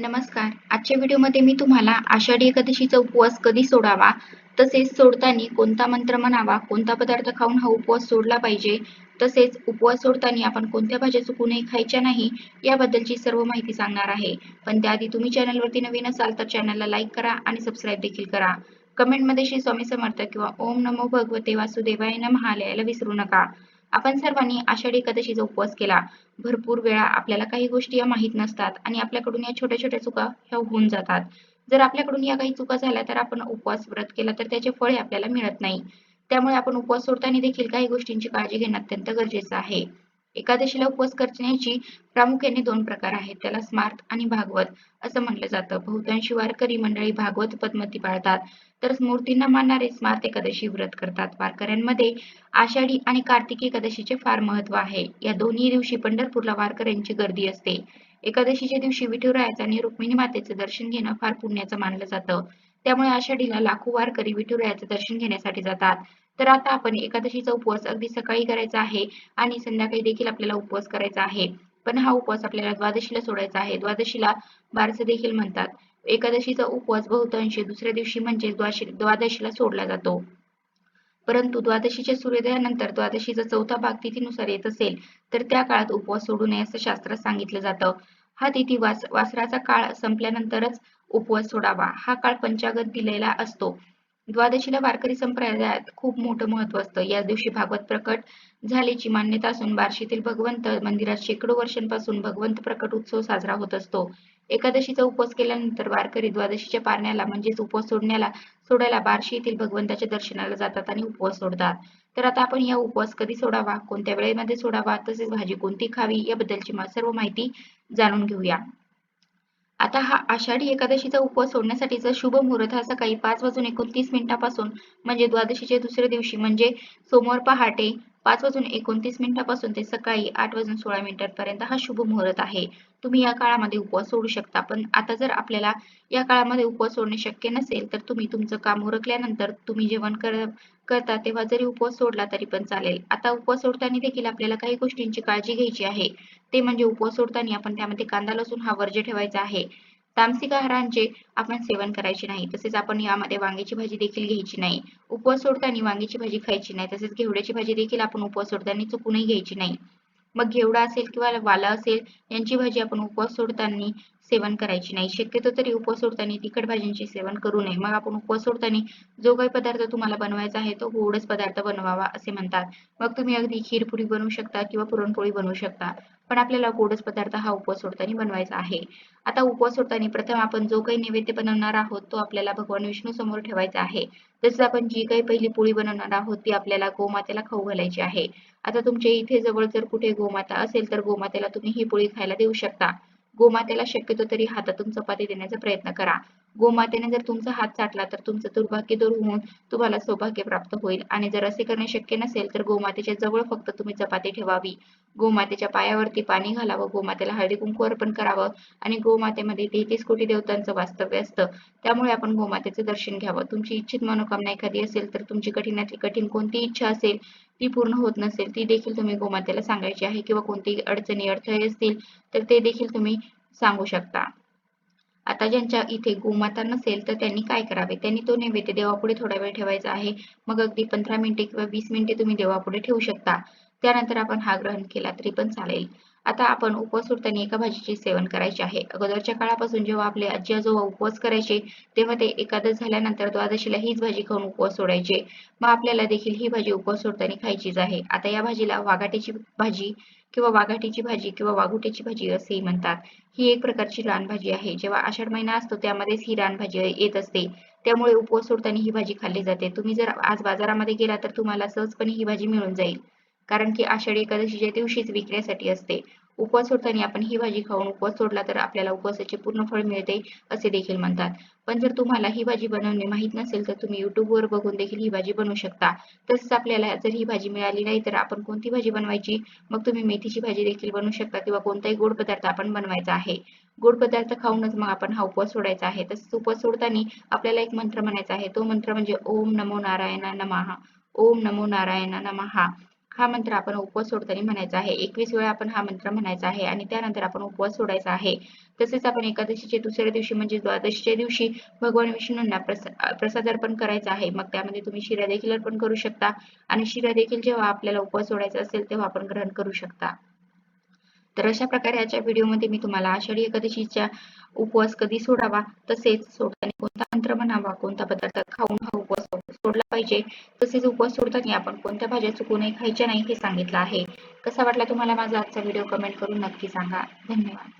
नमस्कार. आजच्या व्हिडिओमध्ये मी तुम्हाला आषाढी एकादशीचा उपवास कधी सोडावा तसेच सोडताना कोणता मंत्र म्हणावा कोणता पदार्थ खाऊन हा उपवास सोडला पाहिजे तसेच उपवास सोडताना आपण कोणत्या भाज्या चुकूनही खायच्या नाही याबद्दलची सर्व माहिती सांगणार आहे. पण त्याआधी तुम्ही चॅनलवरती नवीन असाल तर चॅनलला लाईक करा आणि सबस्क्राईब देखील करा. कमेंटमध्ये श्री स्वामी समर्थ किंवा ओम नमो भगवते वासुदेवाय नमः लिहायला विसरू नका. आपण सर्वांनी आषाढी एकादशीचा उपवास केला. भरपूर वेळा आपल्याला काही गोष्टी या माहीत नसतात आणि आपल्याकडून या छोट्या छोट्या चुका ह्या होऊन जातात. जर आपल्याकडून या काही चुका झाल्या तर आपण उपवास व्रत केला तर त्याचे फळे आपल्याला मिळत नाही. त्यामुळे आपण उपवास सोडताना देखील काही गोष्टींची काळजी घेणं अत्यंत गरजेचं आहे. एकादशीला उपवास करण्याची प्रामुख्याने दोन प्रकार आहेत. त्याला स्मार्त आणि भागवत असं म्हटलं जातं. बहुतांशी वारकरी मंडळी भागवत पद्मती पाळतात. तर मूर्तींना मानणारे स्मार्त एकादशी व्रत करतात. वारकऱ्यांमध्ये आषाढी आणि कार्तिकी एकादशीचे फार महत्त्व आहे. या दोन्ही दिवशी पंढरपूरला वारकऱ्यांची गर्दी असते. एकादशीच्या दिवशी विठुरायाचं आणि रुक्मिणी मातेचं दर्शन घेणं फार पुण्याचं मानलं जातं. त्यामुळे आषाढीला लाखो वारकरी विठुरायाचे दर्शन घेण्यासाठी जातात. तर आता आपण एकादशीचा उपवास अगदी सकाळी करायचा आहे आणि संध्याकाळी देखील आपल्याला उपवास करायचा आहे. पण हा उपवास आपल्याला द्वादशीला सोडायचा आहे. द्वादशीला बारस देखील म्हणतात. एकादशीचा उपवास बहुतांशी दुसऱ्या दिवशी म्हणजे द्वादशीला सोडला जातो. परंतु द्वादशीच्या सूर्योदयानंतर द्वादशीचा चौथा भाग तिथीनुसार येत असेल तर त्या काळात उपवास सोडू नये असं शास्त्रात सांगितलं जातं. हा तिथी वास वासराचा काळ संपल्यानंतरच उपवास सोडावा. हा काळ पंचागत दिलेला असतो. द्वादशीला वारकरी संप्रदायात खूप मोठं महत्त्व असतं. या दिवशी भागवत प्रकट झाल्याची मान्यता असून बार्शीतील भगवंत मंदिरात शेकडो वर्षांपासून भगवंत प्रकट उत्सव साजरा होत असतो. एकादशीचा उपवास केल्यानंतर वारकरी द्वादशीच्या पारण्याला म्हणजेच उपवास सोडण्याला सोडायला बार्शी येथील भगवंताच्या दर्शनाला जातात आणि उपवास सोडतात. तर आता आपण या उपवास कधी सोडावा कोणत्या वेळेमध्ये सोडावा तसेच भाजी कोणती खावी याबद्दलची सर्व माहिती जाणून घेऊया. आता हा आषाढी एकादशीचा उपवास सोडण्यासाठीचा शुभ मुहूर्त हा सकाळी पाच वाजून एकोणतीस मिनिटापासून म्हणजे द्वादशीच्या दुसऱ्या दिवशी म्हणजे सोमवार पहाटे पाच वाजून एकोणतीस मिनिटापासून ते सकाळी आठ वाजून सोळा मिनिटांपर्यंत हा शुभ मुहूर्त आहे. तुम्ही या काळामध्ये उपवास सोडू शकता पण आता जर आपल्याला या काळामध्ये उपवास सोडणे शक्य नसेल तर तुम्ही तुमचं काम उरकल्यानंतर तुम्ही जेवण कर करता तेव्हा जरी उपवास सोडला तरी पण चालेल. आता उपवास सोडताना देखील आपल्याला काही गोष्टींची काळजी घ्यायची आहे. ते म्हणजे उपवास सोडताना आपण त्यामध्ये कांदा लसूण हा वर्ज ठेवायचा आहे. तामसिक आहारांचे आपण सेवन करायचे नाही. तसेच आपण यामध्ये वांग्याची भाजी देखील घ्यायची नाही. उपवास सोडताना वांग्याची भाजी खायची नाही. तसेच घेवड्याची भाजी देखील आपण उपवास सोडताना चुकूनही घ्यायची नाही. मग घेवडा असेल किंवा वाला असेल यांची भाजी आपण उपवास सोडताना सेवन करायची नाही. शक्यतो तरी उपवास सोडताना तिखट भाजींचे सेवन करू नये. मग आपण उपवास सोडताना जो काही पदार्थ तुम्हाला बनवायचा आहे तो गोडच पदार्थ बनवावा असे म्हणतात. मग तुम्ही अगदी खीरपुरी बनवू शकता किंवा पुरणपोळी बनवू शकता. पण आपल्याला गोडच पदार्थ हा उपवास सोडताना बनवायचा आहे. आता उपवास सोडताना प्रथम आपण जो काही नैवेद्य बनवणार आहोत तो आपल्याला भगवान विष्णू समोर ठेवायचा आहे. तसेच आपण जी काही पहिली पोळी बनवणार आहोत ती आपल्याला गोमातेला खाऊ घालायची आहे. आता तुमच्या इथे जवळ जर कुठे गोमाता असेल तर गोमातेला तुम्ही ही पोळी खायला देऊ शकता. गोमातेला शक्यतो तरी हातातून चपाती देण्याचा प्रयत्न करा. गोमातेने जर तुमचा हात चाटला तर तुमचं दुर्भाग्य दूर होऊन तुम्हाला सौभाग्य प्राप्त होईल. आणि जर असे करणे शक्य नसेल तर गोमातेच्या जवळ फक्त तुम्ही चपाती ठेवावी. गोमातेच्या पायावरती पाणी घालावं गोमातेला हळदी कुंकू अर्पण करावं आणि गोमातेमध्ये तेहतीस कोटी देवतांचं वास्तव्य असतं. त्यामुळे आपण गोमातेचं दर्शन घ्यावं. तुमची इच्छित मनोकामना एखादी असेल तर तुमची कठीणातली कठीण कोणती इच्छा असेल ती पूर्ण होत नसेल ती देखील तुम्ही गोमातेला सांगायची आहे किंवा कोणती अडचणी अडथळे असतील तर ते देखील तुम्ही सांगू शकता. आता ज्यांच्या इथे गोमाता नसेल तर त्यांनी काय करावे? त्यांनी तो नैवेद्य देवापुढे थोडा वेळ ठेवायचा आहे. मग अगदी पंधरा मिनिटे किंवा वीस मिनिटे तुम्ही देवापुढे ठेवू शकता. त्यानंतर आपण हा ग्रहण केला तरी पण चालेल. आता आपण उपवास सोडताना एका भाजीचे सेवन करायचे आहे. अगोदरच्या काळापासून जेव्हा आपले आजी आजोबा उपवास करायचे तेव्हा ते एकादश झाल्यानंतर द्वादशीला हीच भाजी खाऊन उपवास सोडायचे. मग आपल्याला देखील ही भाजी उपवास सोडताना खायचीच आहे. आता या भाजीला वाघाटीची भाजी किंवा वाघाटीची भाजी किंवा वाघुट्याची भाजी असेही म्हणतात. ही एक प्रकारची रानभाजी आहे. जेव्हा आषाढ महिना असतो त्यामध्येच ही रानभाजी येत असते. त्यामुळे उपवास सोडताना ही भाजी खाल्ली जाते. तुम्ही जर आज बाजारामध्ये गेला तर तुम्हाला सहजपणे ही भाजी मिळून जाईल. कारण की आषाढी एकादशीच्या दिवशीच विकण्यासाठी असते. उपवास सोडताना आपण ही भाजी खाऊन उपवास सोडला तर आपल्याला उपवासाचे पूर्ण फळ मिळते असे देखील म्हणतात. पण जर तुम्हाला ही भाजी बनवणे माहीत नसेल तर तुम्ही युट्यूबवर बघून देखील ही भाजी बनवू शकता. तसेच आपल्याला जर ही भाजी मिळाली नाही तर आपण कोणती भाजी बनवायची? मग तुम्ही मेथीची भाजी देखील बनवू शकता किंवा कोणताही गोड पदार्थ आपण बनवायचा आहे. गोड पदार्थ खाऊनच मग आपण हा उपवास सोडायचा आहे. तसेच उपवास सोडताना आपल्याला एक मंत्र म्हणायचा आहे. तो मंत्र म्हणजे ओम नमो नारायणा नमः. ओम नमो नारायणा नमः. हा मंत्र आपण उपवास सोडताना म्हणायचा आहे. एकवीस वेळा आपण हा मंत्र म्हणायचा आहे आणि त्यानंतर आपण उपवास सोडायचा आहे. तसेच आपण एकादशीच्या दुसऱ्या दिवशी म्हणजे द्वादशीच्या दिवशी भगवान विष्णूंना प्रसाद अर्पण करायचा आहे. मग त्यामध्ये तुम्ही शिरा देखील अर्पण करू शकता आणि शिरा देखील जेव्हा आपल्याला उपवास सोडायचा असेल तेव्हा आपण ग्रहण करू शकता. तर अशा प्रकारे आजच्या व्हिडिओमध्ये मी तुम्हाला आषाढी एकादशीच्या उपवास कधी सोडावा तसेच सोडताना कोणता मंत्र म्हणावा कोणता पदार्थ खाऊन हा उपवास सोडला पाहिजे तसेच उपवास सोडताना आपण कोणत्या भाज्या चुकूनही खायच्या नाही हे सांगितलं आहे. कसा वाटला तुम्हाला माझा आजचा व्हिडिओ कमेंट करून नक्की सांगा. धन्यवाद.